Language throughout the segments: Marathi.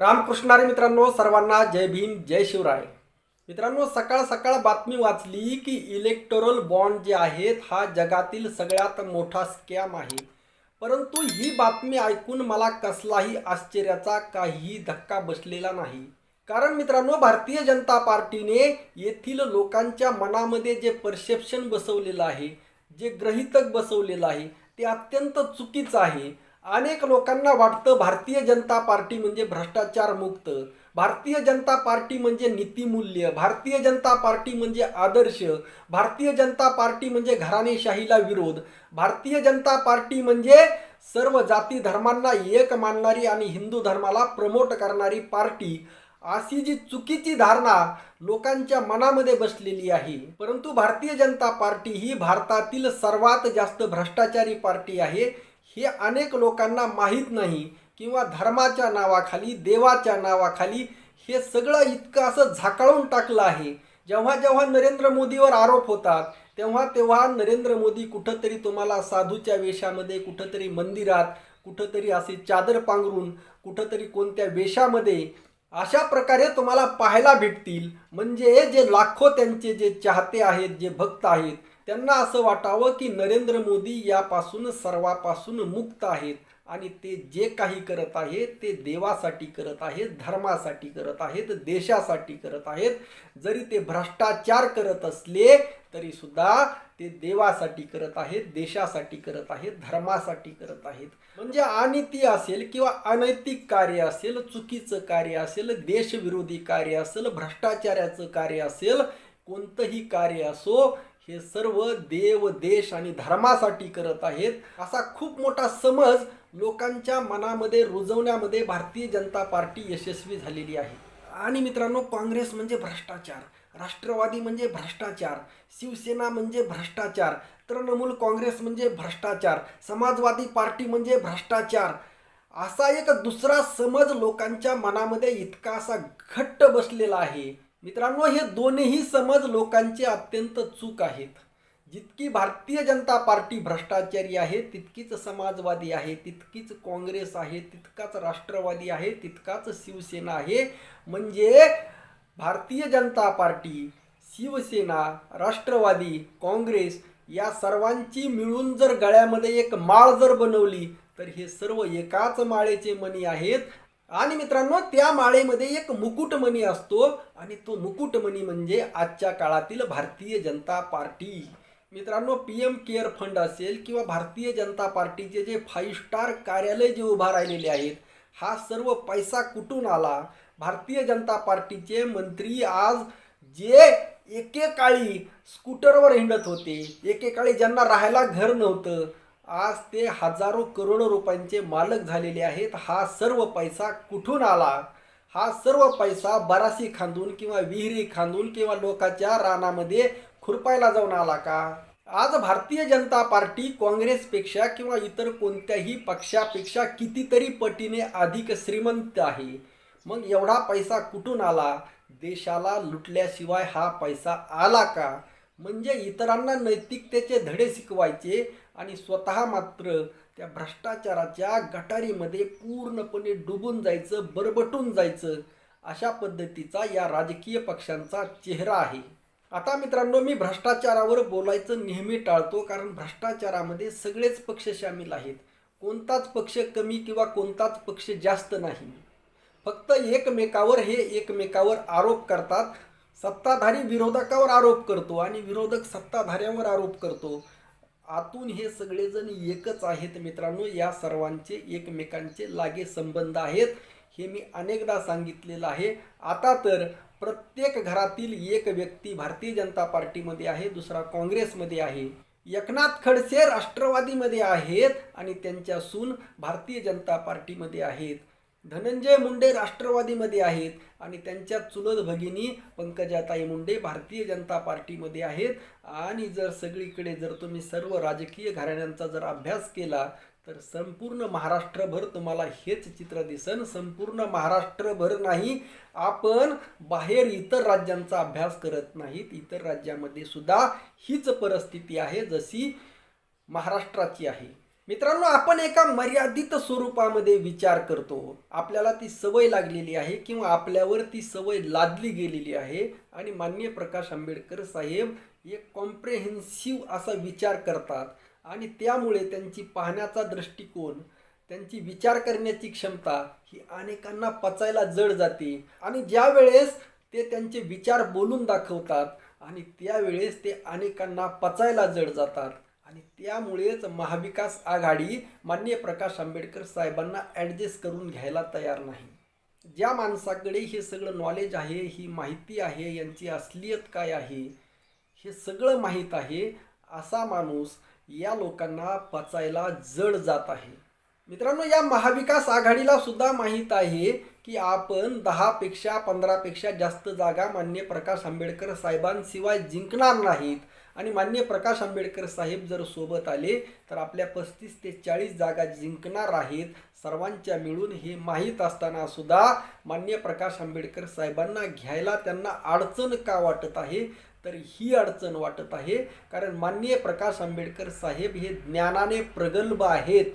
रामकृष्णारे मित्रांनो सर्वांना जय भीम जय शिवराय. मित्रांनो सकाळ सकाळ बातमी वाचली की इलेक्टोरल बॉन्ड जे आहेत हा जगातील सगळ्यात मोठा स्कॅम आहे. परंतु ही बातमी ऐकून मला कसलाही आश्चर्याचा काहीही धक्का बसलेला नाही. कारण मित्रांनो भारतीय जनता पार्टीने येथील लोकांच्या मनामध्ये जे परसेप्शन बसवलेलं आहे जे ग्रहितक बसवलेलं आहे ते अत्यंत चुकीचं आहे. अनेक लोकांना वाटतं भारतीय जनता पार्टी म्हणजे भ्रष्टाचार मुक्त. भारतीय जनता पार्टी म्हणजे नीतिमूल्य. भारतीय जनता पार्टी म्हणजे आदर्श. भारतीय जनता पार्टी म्हणजे घराणेशाहीला विरोध. भारतीय जनता पार्टी म्हणजे सर्व जाती धर्मांना एक मानणारी आणि हिंदू धर्माला प्रमोट करणारी पार्टी. अशी जी चुकीची धारणा लोकांच्या मनामध्ये बसलेली आहे. परंतु भारतीय जनता पार्टी ही भारतातील सर्वात जास्त भ्रष्टाचारी पार्टी आहे. हे अनेक लोकांना माहीत नाही किंवा धर्माच्या नावाखाली देवाच्या नावाखाली हे सगळं इतकं असं झाकाळून टाकलं आहे. जेव्हा जेव्हा नरेंद्र मोदीवर आरोप होतात तेव्हा तेव्हा नरेंद्र मोदी कुठंतरी तुम्हाला साधूच्या वेशामध्ये कुठंतरी मंदिरात कुठंतरी असे चादर पांघरून कुठंतरी कोणत्या वेशामध्ये अशा प्रकारे तुम्हाला पाहायला भेटतील. म्हणजे जे लाखो त्यांचे जे चाहते आहेत जे भक्त आहेत त्यांना असं वाटावं की नरेंद्र मोदी यापासून सर्वापासून मुक्त आहेत आणि ते जे काही करत आहेत ते देवासाठी करत आहेत धर्मासाठी करत आहेत देशासाठी करत आहेत. जरी ते भ्रष्टाचार करत असले तरी सुद्धा ते देवासाठी करत आहेत देशासाठी करत आहेत धर्मासाठी करत आहेत. म्हणजे अनिती असेल किंवा अनैतिक कार्य असेल चुकीचं कार्य असेल देशविरोधी कार्य असेल भ्रष्टाचाराचं कार्य असेल कोणतंही कार्य असो हे सर्व देव देश आणि धर्मासाठी करत आहेत. असा खूप मोठा समज लोकांच्या मनामध्ये रुजवण्यामध्ये भारतीय जनता पार्टी यशस्वी झालेली आहे. आणि मित्रांनो काँग्रेस म्हणजे भ्रष्टाचार राष्ट्रवादी म्हणजे भ्रष्टाचार शिवसेना म्हणजे भ्रष्टाचार तृणमूल काँग्रेस म्हणजे भ्रष्टाचार समाजवादी पार्टी म्हणजे भ्रष्टाचार असा एक दुसरा समज लोकांच्या मनामध्ये इतका असा घट्ट बसलेला आहे. मित्रांनो हे दोन्ही समज लोकांचे अत्यंत चूक आहेत. जितकी भारतीय जनता पार्टी भ्रष्टाचारी आहे तितकीच समाजवादी आहे तितकीच काँग्रेस आहे तितकाच राष्ट्रवादी आहे तितकाच शिवसेना आहे. म्हणजे भारतीय जनता पार्टी शिवसेना राष्ट्रवादी काँग्रेस या सर्वांची मिळून जर गळ्यामध्ये एक माळ जर बनवली तर हे सर्व एकाच माळेचे मणी आहेत. आणि मित्रांनो त्या माळेमध्ये एक मुकुटमणी असतो आणि तो मुकुटमणी म्हणजे आजच्या काळातील भारतीय जनता पार्टी. मित्रांनो पी एम केअर फंड असेल किंवा भारतीय जनता पार्टीचे जे फाईव्ह स्टार कार्यालय जे उभा राहिलेले आहेत हा सर्व पैसा कुठून आला? भारतीय जनता पार्टीचे मंत्री आज जे एकेकाळी स्कूटरवर हिंडत होते एकेकाळी ज्यांना राहायला घर नव्हतं आज ते हजारो करोडो रुपयांचे मालक झालेले आहेत. हा सर्व पैसा कुठून आला? हा सर्व पैसा बरासी खांदून किंवा विहिरी खांदून किंवा लोकांच्या रानामध्ये खुरपायला जाऊन आला का? आज भारतीय जनता पार्टी काँग्रेसपेक्षा किंवा इतर कोणत्याही पक्षापेक्षा कितीतरी पटीने अधिक श्रीमंत आहे. मग एवढा पैसा कुठून आला? देशाला लुटल्याशिवाय हा पैसा आला का? म्हणजे इतरांना नैतिकतेचे धडे शिकवायचे आणि स्वतः मात्र त्या भ्रष्टाचाराच्या गटारीमध्ये पूर्णपणे डुबून जायचं बरबटून जायचं अशा पद्धतीचा या राजकीय पक्षांचा चेहरा आहे. आता मित्रांनो मी भ्रष्टाचारावर बोलायचं नेहमी टाळतो कारण भ्रष्टाचारामध्ये सगळेच पक्ष सामील आहेत. कोणताच पक्ष कमी किंवा कोणताच पक्ष जास्त नाही. फक्त एकमेकावर हे एकमेकावर आरोप करतात. सत्ताधारी विरोधकावर आरोप करतो आणि विरोधक सत्ताधाऱ्यावर आरोप करतो. आतून हे सगळेजण एकच आहेत मित्रांनो. या सर्वांचे एकमेकांचे लागे संबंध आहेत. हे मी अनेकदा सांगितलेलं आहे. आता तर प्रत्येक घरातील एक व्यक्ती भारतीय जनता पार्टीमध्ये आहे दुसरा काँग्रेसमध्ये आहे. एकनाथ खडसे राष्ट्रवादीमध्ये आहेत आणि त्यांच्या सून भारतीय जनता पार्टीमध्ये आहेत. धनंजय मुंडे राष्ट्रवादीमध्ये आहेत आणि त्यांच्या चुलत भगिनी पंकजाताई मुंडे भारतीय जनता पार्टीमध्ये आहेत. आणि जर सगळीकडे जर तुम्ही सर्व राजकीय घराण्यांचा जर अभ्यास केला तर संपूर्ण महाराष्ट्रभर तुम्हाला हेच चित्र दिसन. संपूर्ण महाराष्ट्रभर नाही आपण बाहेर इतर राज्यांचा अभ्यास करत नाहीत. इतर राज्यामध्ये सुद्धा हीच परिस्थिती आहे जशी महाराष्ट्राची आहे. मित्रांनो आपण एका मर्यादित स्वरूपामध्ये विचार करतो. आपल्याला ती सवय लागलेली आहे किंवा आपल्यावर ती सवय लादली गेलेली आहे. आणि माननीय प्रकाश आंबेडकर साहेब एक कॉम्प्रेहेन्सिव्ह असा विचार करतात. आणि त्यामुळे त्यांची पाहण्याचा दृष्टिकोन त्यांची विचार करण्याची क्षमता ही अनेकांना पचायला जड जाते. आणि ज्या वेळेस ते त्यांचे विचार बोलून दाखवतात आणि त्यावेळेस ते अनेकांना पचायला जड जातात. आणि त्यामुळेच महाविकास आघाडी माननीय प्रकाश आंबेडकर साहेबांना ॲडजस्ट करून घ्यायला तयार नाही. ज्या माणसाकडे हे सगळं नॉलेज आहे ही माहिती आहे यांची असलियत काय आहे हे सगळं माहीत आहे असा माणूस या लोकांना पचायला जड जात आहे. मित्रांनो या महाविकास आघाडीला सुद्धा माहीत आहे की आपण दहापेक्षा पंधरापेक्षा जास्त जागा मान्य प्रकाश आंबेडकर साहेबांशिवाय जिंकणार नाहीत. आणि मान्य प्रकाश आंबेडकर साहेब जर सोबत आले तर आपल्या पस्तीस ते चाळीस जागा जिंकणार आहेत सर्वांच्या मिळून हे माहीत असताना सुद्धा मान्य प्रकाश आंबेडकर साहेबांना घ्यायला त्यांना अडचण का वाटत आहे? तर ही अडचण वाटत आहे कारण माननीय प्रकाश आंबेडकर साहेब हे ज्ञानाने प्रगल्भ आहेत.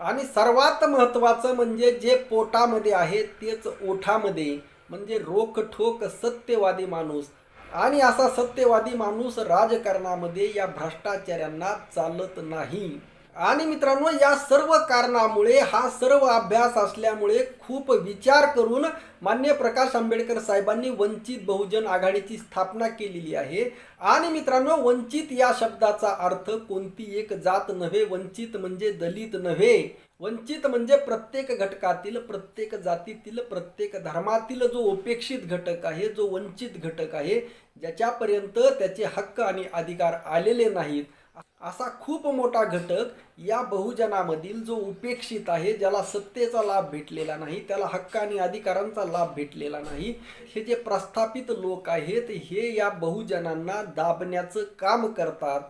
आणि सर्वात महत्त्वाचं म्हणजे जे पोटामध्ये आहे तेच ओठामध्ये म्हणजे रोखठोक सत्यवादी माणूस. आणि असा सत्यवादी माणूस राजकारणामध्ये या भ्रष्टाचार्यांना चालत नाही. आणि मित्रांनो या सर्व कारणामुळे हा सर्व अभ्यास असल्यामुळे खूप विचार करून मान्य प्रकाश आंबेडकर साहेबांनी वंचित बहुजन आघाडीची स्थापना केलेली आहे. आणि मित्रांनो वंचित या शब्दाचा अर्थ कोणती एक जात नव्हे वंचित म्हणजे दलित नव्हे. वंचित म्हणजे प्रत्येक घटकातील प्रत्येक जातीतील प्रत्येक धर्मातील जो उपेक्षित घटक आहे जो वंचित घटक आहे ज्याच्यापर्यंत त्याचे हक्क आणि अधिकार आलेले नाहीत असा खूप मोठा घटक या बहुजनामधील जो उपेक्षित आहे ज्याला सत्तेचा लाभ भेटलेला नाही त्याला हक्क आणि अधिकारांचा लाभ भेटलेला नाही हे जे प्रस्थापित लोक आहेत हे या बहुजनांना दाबण्याचं काम करतात.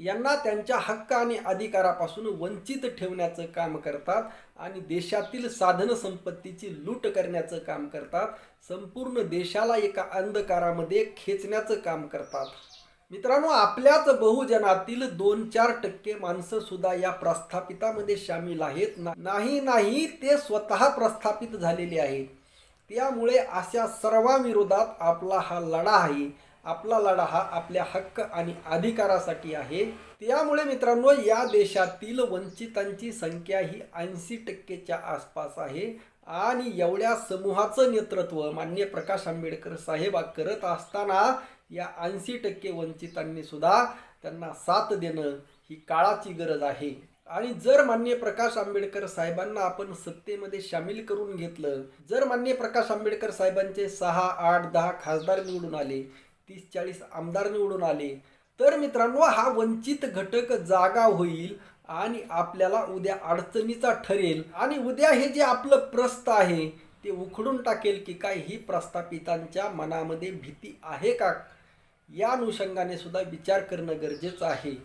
यांना त्यांच्या हक्क आणि अधिकारापासून वंचित ठेवण्याचं काम करतात आणि देशातील साधन संपत्तीची लूट करण्याचं काम करतात. संपूर्ण देशाला एका अंधकारामध्ये खेचण्याचं काम करतात. मित्रांनो आपल्याच बहुजनातील दोन चार टक्के माणसं सुद्धा या प्रस्थापितामध्ये सामील आहेत. ना- नाही नाही ते स्वतः प्रस्थापित झालेले आहेत. त्यामुळे अशा सर्वांविरोधात आपला हा लढा आहे. आपला लढा हा आपल्या हक्क आणि अधिकारासाठी आहे. त्यामुळे मित्रांनो या देशातील वंचितांची संख्या ही ऐंशी टक्केच्या आसपास आहे. आणि एवढ्या समूहाचं नेतृत्व मान्य प्रकाश आंबेडकर साहेब करत असताना या ऐंशी टक्के वंचितांनी सुद्धा त्यांना साथ देणं ही काळाची गरज आहे. आणि जर मान्य प्रकाश आंबेडकर साहेबांना आपण सत्तेमध्ये सामील करून घेतलं जर मान्य प्रकाश आंबेडकर साहेबांचे सहा आठ दहा खासदार निवडून आले तीस चाळीस आमदार निवडून आले. तर मित्रांनो हा वंचित घटक जागा होईल आणि आपल्याला उद्या अडचणीचा ठरेल. आणि उद्या हे जे आपलं प्रस्त आहे ते उखडून टाकेल की काय ही प्रस्थापितांच्या मनामध्ये भीती आहे का? या अनुषंगाने सुद्धा विचार करणं गरजेचं आहे.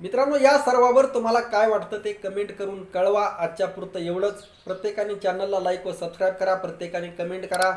मित्रांनो या सर्वावर तुम्हाला काय वाटतं ते कमेंट करून कळवा. आजच्या पुरतं एवढंच. प्रत्येकाने चॅनलला लाईक व सबस्क्राईब करा. प्रत्येकाने कमेंट करा.